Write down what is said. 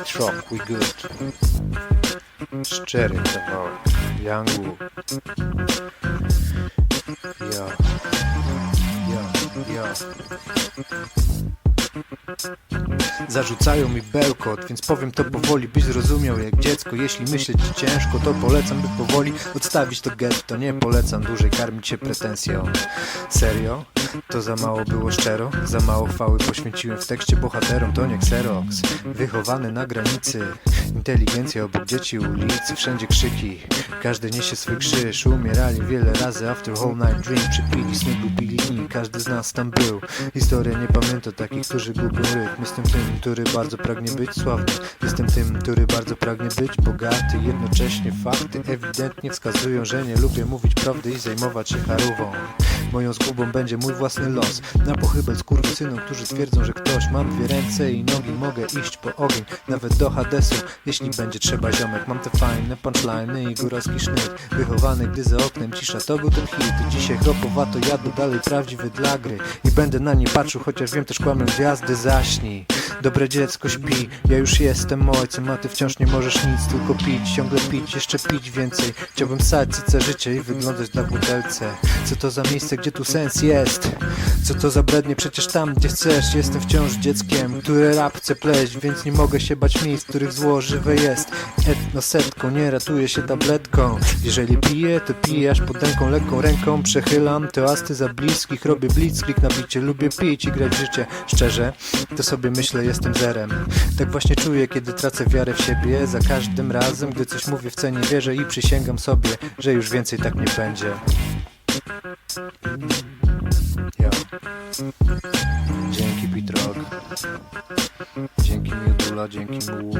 Rock, we good. Szczery kawałek. Yangu. Ja. Ja. Ja. Zarzucają mi bełkot, więc powiem to powoli, byś zrozumiał jak dziecko. Jeśli myśleć ci ciężko, to polecam by powoli odstawić to getto. Nie polecam dłużej karmić się pretensją. Serio? To za mało było szczero? Za mało chwały poświęciłem w tekście bohaterom, to nie Xerox. Wychowany na granicy, inteligencja obok dzieci ulicy Wszędzie krzyki, każdy niesie swój krzyż. Umierali wiele razy after whole night dream Przypili sny, gubili każdy z nas tam był. Historia nie pamięta takich, którzy gubią rytm. Jestem który bardzo pragnie być sławny. Jestem tym, który bardzo pragnie być bogaty. Jednocześnie fakty ewidentnie wskazują, że nie lubię mówić prawdy i zajmować się charówą Moją zgubą będzie mój własny los. Na pochybel skurwysynom, którzy twierdzą, że ktoś Mam dwie ręce i nogi, mogę iść po ogień Nawet do Hadesu, jeśli będzie trzeba ziomek Mam te fajne punchliny i góralski sznyt. Wychowany, gdy za oknem cisza, to był ten hit. Dzisiaj chropowato jadę dalej prawdziwy dla gry. I będę na nie patrzył, chociaż wiem też kłamią gwiazdy Zaśnij, dobre dziecko śpi Ja już jestem ojcem, a ty wciąż nie możesz nic Tylko pić, ciągle pić, jeszcze pić więcej. Chciałbym ssać cyce życie i wyglądać na butelce. Co to za miejsce, gdzie tu sens jest? Co to za brednie, przecież tam gdzie chcesz Jestem wciąż dzieckiem, które rap chce pleść Więc nie mogę się bać miejsc, których zło żywe jest Etnosetką, nie ratuję się tabletką. Jeżeli piję, to piję aż pod ręką Lekką ręką przechylam toasty za bliskich Robię blitzkrieg na bicie, lubię pić i grać w życie. Szczerze, to sobie myślę, jestem zerem. Tak właśnie czuję, kiedy tracę wiarę w siebie. Za każdym razem, gdy coś mówię w cenie wierzę I przysięgam sobie, że już więcej tak nie będzie. Yo. Dzięki Pitrog Dzięki Miodula, dzięki mu